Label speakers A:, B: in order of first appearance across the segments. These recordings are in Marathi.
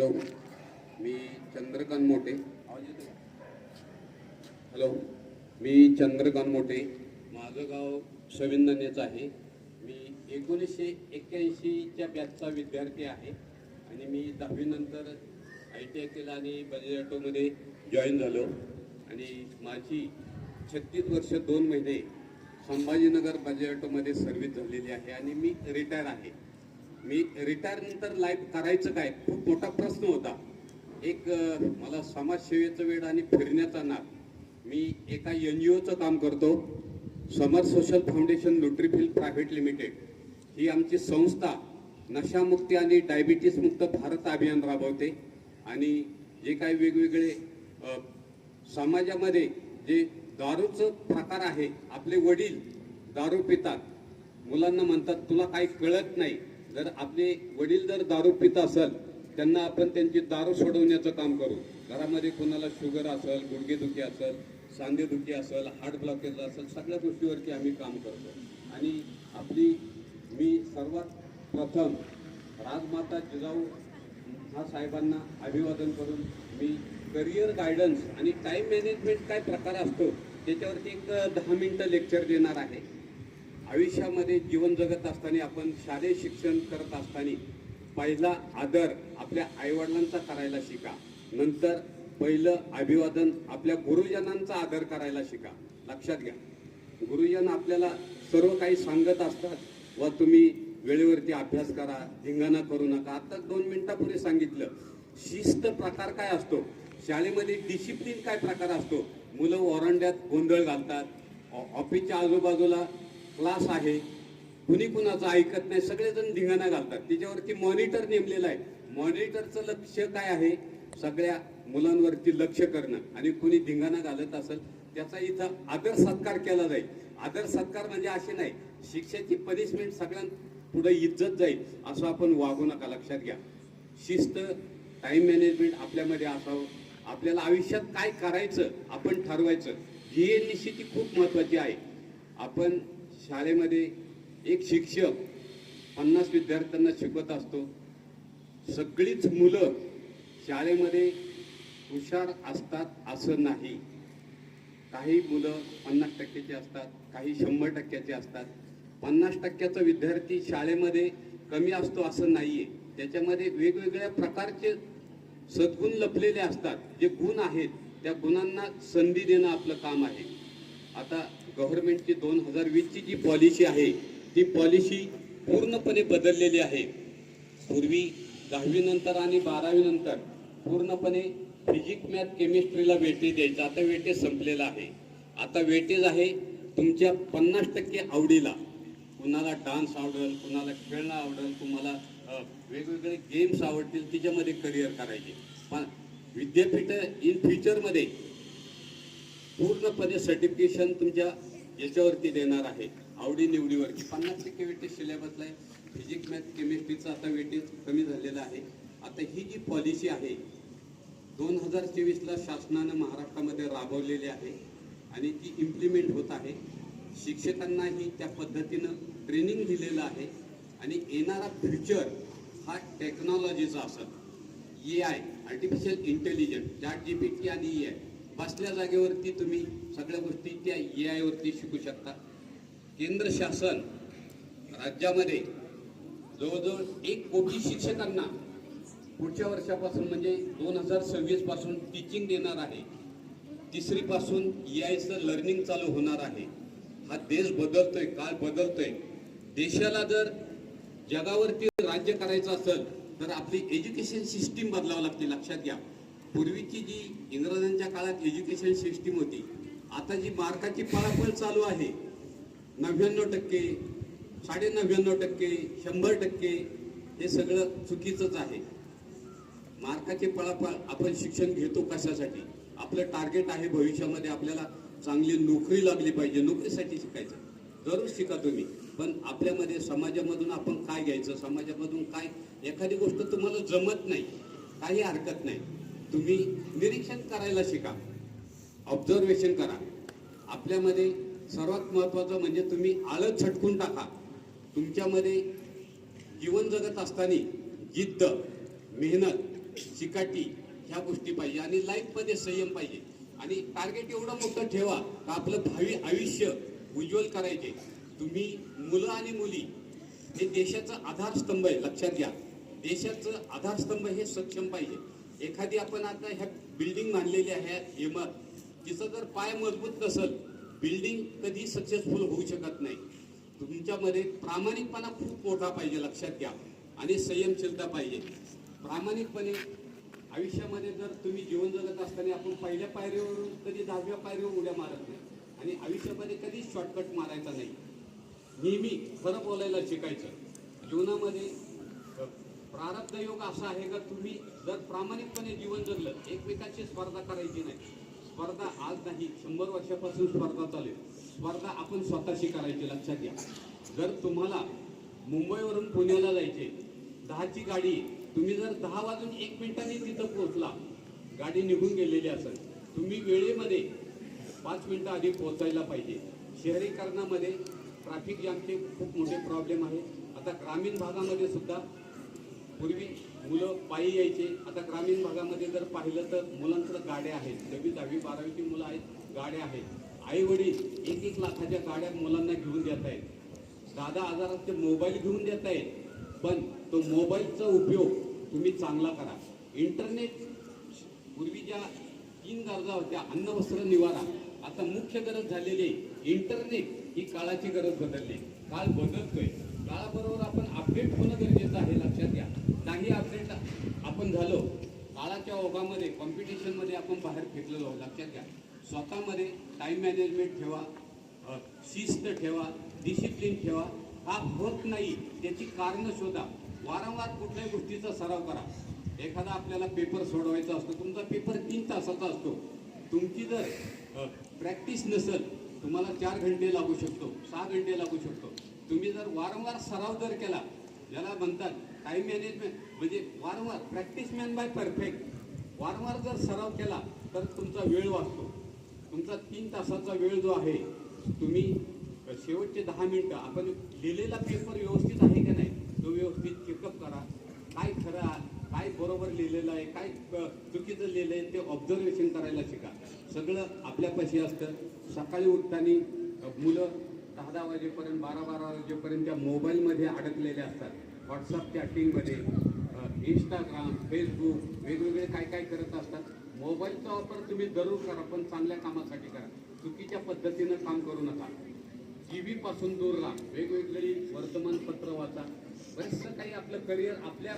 A: हॅलो मी चंद्रकांत मोठे. हॅलो मी चंद्रकांत मोठे. माझं गाव सविंदनेच आहे. मी एकोणीसशे एक्क्याऐंशीच्या बॅचचा विद्यार्थी आहे आणि मी दहावीनंतर आय टी आय केलं आणि बजाज ऑटोमध्ये जॉईन झालो. आणि माझी छत्तीस वर्ष दोन महिने संभाजीनगर बजाज ऑटोमध्ये सर्व्हिस झालेली आहे आणि मी रिटायर आहे. मी रिटायर नंतर लाईफ करायचं काय? खूप मोठा प्रश्न होता. एक मला समाजसेवेचं वेळ आणि फिरण्याचा नाद. मी एका एन जी ओचं काम करतो. Samar social foundation Nutrifil private limited. ही आमची संस्था नशामुक्ती आणि डायबिटीसमुक्त भारत अभियान राबवते. आणि जे काही वेगवेगळे समाजामध्ये जे दारूचं प्रकार आहे आपले वडील दारू पितात. मुलांना म्हणतात तुला काही कळत नाही जर आपले वडील जर दारू पित असेल त्यांना आपण त्यांची दारू सोडवण्याचं काम करू. घरामध्ये कोणाला शुगर असेल गुडघेदुखी असेल सांधेदुखी असेल हार्ट ब्लॉकेज असेल सगळ्या गोष्टीवरती आम्ही काम करतो. आणि आपली मी सर्वात प्रथम राजमाता जिजाऊ हा साहेबांना अभिवादन करून मी करिअर गायडन्स आणि टाईम मॅनेजमेंट काय प्रकार असतो त्याच्यावरती एक दहा मिनटं लेक्चर देणार आहे. आयुष्यामध्ये जीवन जगत असताना आपण शालेय शिक्षण करत असताना पहिला आदर आपल्या आईवडिलांचा करायला शिका. नंतर पहिलं अभिवादन आपल्या गुरुजनांचा आदर करायला शिका. लक्षात घ्या. गुरुजन आपल्याला सर्व काही सांगत असतात व तुम्ही वेळेवरती अभ्यास करा धिंगाणा करू नका. आता दोन मिनिटापूर्वी सांगितलं. शिस्त प्रकार काय असतो? शाळेमध्ये डिसिप्लिन काय प्रकार असतो? मुलं ओरंड्यात गोंधळ घालतात. ऑफिसच्या आजूबाजूला क्लास आहे. कुणी कुणाचं ऐकत नाही सगळेजण धिंगाणा घालतात. त्याच्यावरती मॉनिटर नेमलेलं आहे. मॉनिटरचं लक्ष काय आहे? सगळ्या मुलांवरती लक्ष करणं. आणि कुणी धिंगाणा घालत असेल त्याचा इथं आदर सत्कार केला जाईल. आदर सत्कार म्हणजे असे नाही. शिक्षेची पनिशमेंट सगळ्यां पुढे इज्जत जाईल असं आपण वागू नका. लक्षात घ्या. शिस्त टाईम मॅनेजमेंट आपल्यामध्ये असावं. आपल्याला आयुष्यात काय करायचं आपण ठरवायचं. ही निश्चिती खूप महत्त्वाची आहे. आपण शाळेमध्ये एक शिक्षक पन्नास विद्यार्थ्यांना शिकवत असतो. सगळीच मुलं शाळेमध्ये हुशार असतात असं नाही. काही मुलं पन्नास टक्क्याची असतात काही शंभर टक्क्याचे असतात. पन्नास टक्क्याचा विद्यार्थी शाळेमध्ये कमी असतो असं नाही आहे त्याच्यामध्ये वेगवेगळ्या प्रकारचे सद्गुण लपलेले असतात. जे गुण आहेत त्या गुणांना संधी देणं आपलं काम आहे. आता गव्हर्नमेंटची दोन हजार वीसची जी पॉलिसी आहे ती पॉलिसी पूर्णपणे बदललेली आहे. पूर्वी दहावीनंतर आणि बारावीनंतर पूर्णपणे फिजिक्स मॅथ केमिस्ट्रीला वेटेज द्यायचं. आता वेटेज संपलेलं आहे. आता वेटेज आहे तुमच्या पन्नास टक्के आवडीला. कुणाला डान्स आवडेल कुणाला खेळणं आवडेल तुम्हाला वेगवेगळे गेम्स आवडतील तिच्यामध्ये करिअर करायचे. पण विद्यापीठ इन फ्युचरमध्ये पूर्णपणे सर्टिफिकेशन तुमच्या याच्यावरती देणार आहे. आवडी निवडीवरती. पन्नास टक्के वेटेज सिलेबसला आहे. फिजिक्स मॅथ केमिस्ट्रीचं आता वेटेज कमी झालेलं आहे. आता ही जी पॉलिसी आहे दोन हजार चोवीसला शासनानं महाराष्ट्रामध्ये राबवलेली आहे आणि ती इम्प्लिमेंट होत आहे. शिक्षकांनाही त्या पद्धतीनं ट्रेनिंग दिलेलं आहे. आणि येणारा फ्युचर हा टेक्नॉलॉजीचा असं. A I artificial intelligence chat G P T आणि ए आय बसल्या जागेवरती तुम्ही सगळ्या गोष्टी त्या ए आयवरती शिकू शकता. केंद्र शासन राज्यामध्ये जवळजवळ एक कोटी शिक्षकांना पुढच्या वर्षापासून म्हणजे दोन हजार सव्वीसपासून टीचिंग देणार आहे. तिसरीपासून ए आयचं लर्निंग चालू होणार आहे. हा देश बदलतोय काळ बदलतोय. देशाला जर जगावरती राज्य करायचं असेल तर आपली एज्युकेशन सिस्टीम बदलावं लागते लक्षात घ्या. पूर्वीची जी इंग्रजांच्या काळात एज्युकेशन सिस्टीम होती आता जी मार्काची पळापळ चालू आहे नव्याण्णव टक्के साडे नव्याण्णव टक्के शंभर टक्के हे सगळं चुकीचंच आहे. मार्काचे पळापळ आपण शिक्षण घेतो कशासाठी? आपलं टार्गेट आहे भविष्यामध्ये आपल्याला चांगली नोकरी लागली पाहिजे नोकरीसाठी शिकायचं. जरूर शिका तुम्ही. पण आपल्यामध्ये समाजामधून आपण काय घ्यायचं? समाजामधून काय? एखादी गोष्ट तुम्हाला जमत नाही काही हरकत नाही. तुम्ही निरीक्षण करायला शिका. ऑब्झर्वेशन करा. आपल्यामध्ये सर्वात महत्त्वाचं म्हणजे तुम्ही आळत छटकून टाका. तुमच्यामध्ये जीवन जगत असताना जिद्द मेहनत चिकाटी ह्या गोष्टी पाहिजे आणि लाईफमध्ये संयम पाहिजे. आणि टार्गेट एवढं मोठं ठेवा का आपलं भावी आयुष्य उज्ज्वल करायचे. तुम्ही मुलं आणि मुली हे देशाचं आधारस्तंभ आहे लक्षात घ्या. देशाचं आधारस्तंभ हे सक्षम पाहिजे. एखादी आपण आता ह्या बिल्डिंग बांधलेली आहे इमारत तिचं जर पाय मजबूत नसेल बिल्डिंग कधी सक्सेसफुल होऊ शकत नाही. तुमच्यामध्ये प्रामाणिकपणा खूप मोठा पाहिजे लक्षात घ्या. आणि संयमशीलता पाहिजे. प्रामाणिकपणे आयुष्यामध्ये जर तुम्ही जीवन जगत असताना आपण पहिल्या पायरीवरून कधी दहाव्या पायरीवर उड्या मारत नाही. आणि आयुष्यामध्ये कधीच शॉर्टकट मारायचा नाही. नेहमी खरं बोलायला शिकायचं. जीवनामध्ये प्रारब्ध योग असा आहे का? तुम्ही जर प्रामाणिकपणे जीवन जगलं एकमेकाची स्पर्धा करायची नाही. स्पर्धा आज नाही शंभर वर्षापासून स्पर्धा चालेल स्पर्धा आपण स्वतःशी करायची लक्षात घ्या. जर तुम्हाला मुंबईवरून पुण्याला जायचे दहाची गाडी तुम्ही जर दहा वाजून एक मिनिटांनी तिथं पोहोचला गाडी निघून गेलेली असेल तुम्ही वेळेमध्ये पाच मिनटं आधी पोहोचायला पाहिजे. शहरीकरणामध्ये ट्रॅफिक जॅमचे खूप मोठे प्रॉब्लेम आहे. आता ग्रामीण भागामध्ये सुद्धा पूर्वी मुलं पायी यायचे. आता ग्रामीण भागामध्ये जर पाहिलं तर मुलांकडे गाड्या आहेत. नववी दहावी बारावीची मुलं आहेत गाड्या आहेत. आई वडील एक एक लाखाच्या गाड्या मुलांना घेऊन देत आहेत. साधा आजारात ते मोबाईल घेऊन देत आहेत. पण तो मोबाईलचा उपयोग तुम्ही चांगला करा. इंटरनेट पूर्वी ज्या तीन गरजा होत्या अन्न वस्त्र निवारा आता मुख्य गरज झालेली इंटरनेट ही काळाची गरज बदलली. काळ बदलतोय. काळाबरोबर आपण अपडेट होणं गरजेचं आहे लक्षात घ्या. नाही अपडेट आपण झालो काळाच्या ओघामध्ये कॉम्पिटिशनमध्ये आपण बाहेर फेकलेलो लक्षात घ्या. स्वतःमध्ये टाइम मॅनेजमेंट ठेवा शिस्त ठेवा डिसिप्लिन ठेवा. हा होत नाही त्याची कारणं शोधा. वारंवार कुठल्याही गोष्टीचा सराव करा. एखादा आपल्याला पेपर सोडवायचा असतो तुमचा पेपर तीन तासाचा असतो. तुमची जर प्रॅक्टिस नसेल तुम्हाला चार घंटे लागू शकतो सहा घंटे लागू शकतो. तुम्ही जर वारंवार सराव जर केला ज्याला म्हणतात टाईम मॅनेजमेंट म्हणजे वारंवार प्रॅक्टिस मॅन बाय परफेक्ट वारंवार जर सराव केला तर तुमचा वेळ वाचतो. तुमचा तीन तासाचा वेळ जो आहे तुम्ही शेवटचे दहा मिनटं आपण लिहिलेला पेपर व्यवस्थित आहे का नाही तो व्यवस्थित चेकअप करा. काय खरं काय बरोबर लिहिलेलं आहे काय क- चुकीचं लिहिलं आहे ते ऑब्झर्वेशन करायला शिका. सगळं आपल्यापाशी असतं. सकाळी उठताना मुलं दहा दहा वाजेपर्यंत बारा बारा वाजेपर्यंत त्या मोबाईलमध्ये अडकलेले असतात. व्हॉट्सअप चॅटिंगमध्ये इंस्टाग्राम फेसबुक वेगवेगळे काय काय करत असतात. मोबाईलचा वापर तुम्ही जरूर करा पण चांगल्या कामासाठी करा. चुकीच्या पद्धतीनं काम करू नका. टी व्ही पासून दूर राहा. वेगवेगळी वर्तमानपत्र वाचा. बरेचसं काही आपलं करिअर आपल्या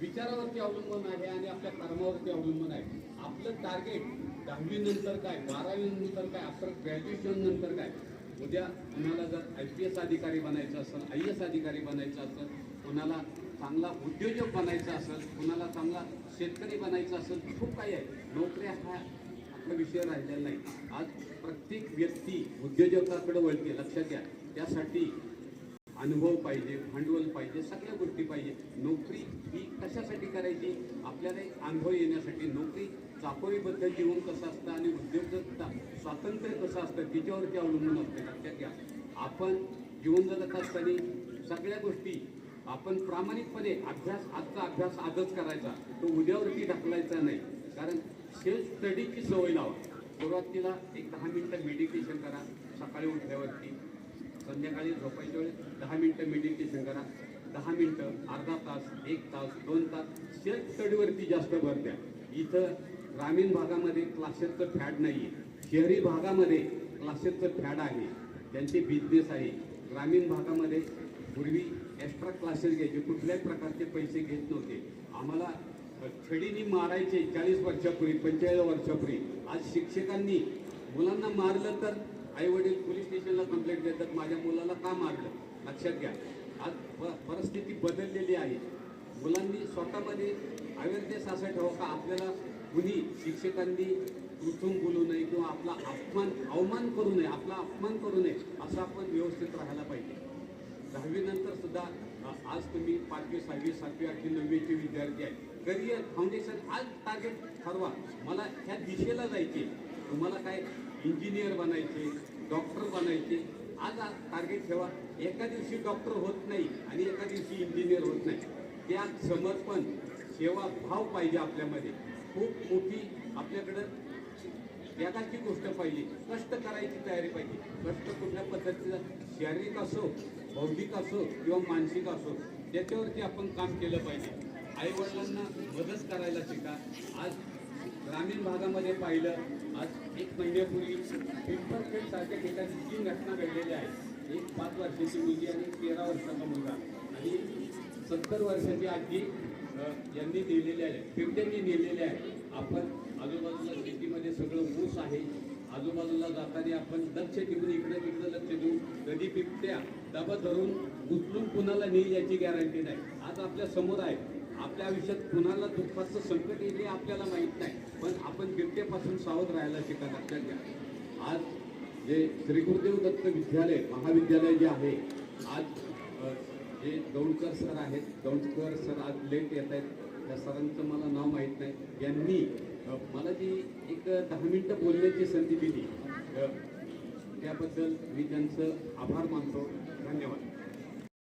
A: विचारावरती अवलंबून आहे आणि आपल्या कर्मावरती अवलंबून आहे. आपलं टार्गेट दहावी नंतर काय बारावी नंतर काय आफ्टर ग्रॅज्युएशन नंतर काय? उद्या कुणाला जर आय पी एस अधिकारी बनायचं असेल आय एस अधिकारी बनायचं असेल कुणाला चांगला उद्योजक बनायचा असेल कुणाला चांगला शेतकरी बनायचा असेल खूप काही आहे. नोकऱ्या हा आपला विषय राहिलेला नाही. आज प्रत्येक व्यक्ती उद्योजकाकडे वळते. लक्षात घ्या. त्यासाठी अनुभव पाहिजे भांडवल पाहिजे सगळ्या गोष्टी पाहिजे. नोकरी ही कशासाठी करायची? आपल्याला अनुभव येण्यासाठी नोकरी चाकोरीबद्दल जीवन कसं असतं आणि उद्योजकता स्वातंत्र्य कसं असतं त्याच्यावरती अवलंबून असते. लक्षात घ्या. आपण जीवन जगत असताना सगळ्या गोष्टी आपण प्रामाणिकपणे अभ्यास आजचा अभ्यास आजच करायचा. तो उद्यावरती ढकलायचा नाही. कारण सेल्फ स्टडीची सवय लावा. सुरुवातीला एक दहा मिनटं मेडिटेशन करा. सकाळी उठल्यावरती संध्याकाळी झोपायच्या वेळेस दहा मिनटं मेडिटेशन करा. दहा मिनटं अर्धा तास एक तास दोन तास सेल्फ स्टडीवरती जास्त भर द्या. इथं ग्रामीण भागामध्ये क्लासेसचं फॅड नाही आहे शहरी भागामध्ये क्लासेसचं फॅड आहे. त्यांचे बिझनेस आहे. ग्रामीण भागामध्ये पूर्वी एक्स्ट्रा क्लासेस घ्यायचे. कुठल्याही प्रकारचे पैसे घेत नव्हते. आम्हाला छडीनी मारायचे चाळीस वर्षापूर्वी पंचेचाळीस वर्षापूर्वी. आज शिक्षकांनी मुलांना मारलं तर आई वडील पोलीस स्टेशनला कंप्लेंट देतात. माझ्या मुलाला का मारलं? लक्षात घ्या. आज प- परिस्थिती बदललेली आहे. मुलांनी स्वतःमध्ये अवेअरनेस असं ठेवा का आपल्याला कुणी शिक्षकांनी उठून बोलू नये किंवा आपला अपमान अवमान करू नये आपला अपमान करू नये असं आपण व्यवस्थित राहायला पाहिजे. दहावीनंतर सुद्धा आज तुम्ही पाचवी सहावी सातवी आठवी नववीचे विद्यार्थी आहे करिअर फाउंडेशन आज टार्गेट ठरवा. मला ह्या दिशेला जायचे. तुम्हाला काय इंजिनियर बनायचे डॉक्टर बनायचे आज टार्गेट ठेवा. एका दिवशी डॉक्टर होत नाही आणि एका दिवशी इंजिनियर होत नाही. त्यात समर्पण सेवा भाव पाहिजे आपल्यामध्ये. खूप मोठी आपल्याकडं त्यागाची गोष्ट पाहिजे कष्ट करायची तयारी पाहिजे कष्ट कुठल्या पद्धतीचं? शारीरिक असो बौद्धिक असो किंवा मानसिक असो त्याच्यावरती आपण काम केलं पाहिजे. आईवडिलांना मदत करायला शिका. आज ग्रामीण भागामध्ये पाहिलं आज एक महिन्यापूर्वी पिंपरखेड सारख्या ठिकाणी तीन घटना घडलेल्या आहेत. एक पाच वर्षाची मुलगी आणि तेरा वर्षाचा मुलगा. आणि सत्तर वर्षाची आजी यांनी नेलेले आहे. बिबट्यांनी नेलेले आहे. आपण आजूबाजूला शेतीमध्ये सगळं ऊस आहे. आजूबाजूला जाताना आपण लक्ष देऊन इकडे तिकडे लक्ष देऊन कधी बिबट्या डबा धरून उचलून कुणाला नेईल याची गॅरंटी नाही. आज आपल्यासमोर आहे. आपल्या आयुष्यात कुणाला दुःखाचं संकट येईल हे आपल्याला माहीत नाही. पण आपण बिबट्यापासून सावध राहायला शिका लक्षात घ्या. आज जे श्री गुरुदेव दत्त विद्यालय महाविद्यालय जे आहे आज जे दौंडकर सर आहेत. दौंडकर सर आज लेट येत आहेत. त्या सरांचं मला नाव माहीत नाही. यांनी मला जी एक दहा मिनटं बोलण्याची संधी दिली त्याबद्दल मी त्यांचं आभार मानतो. धन्यवाद.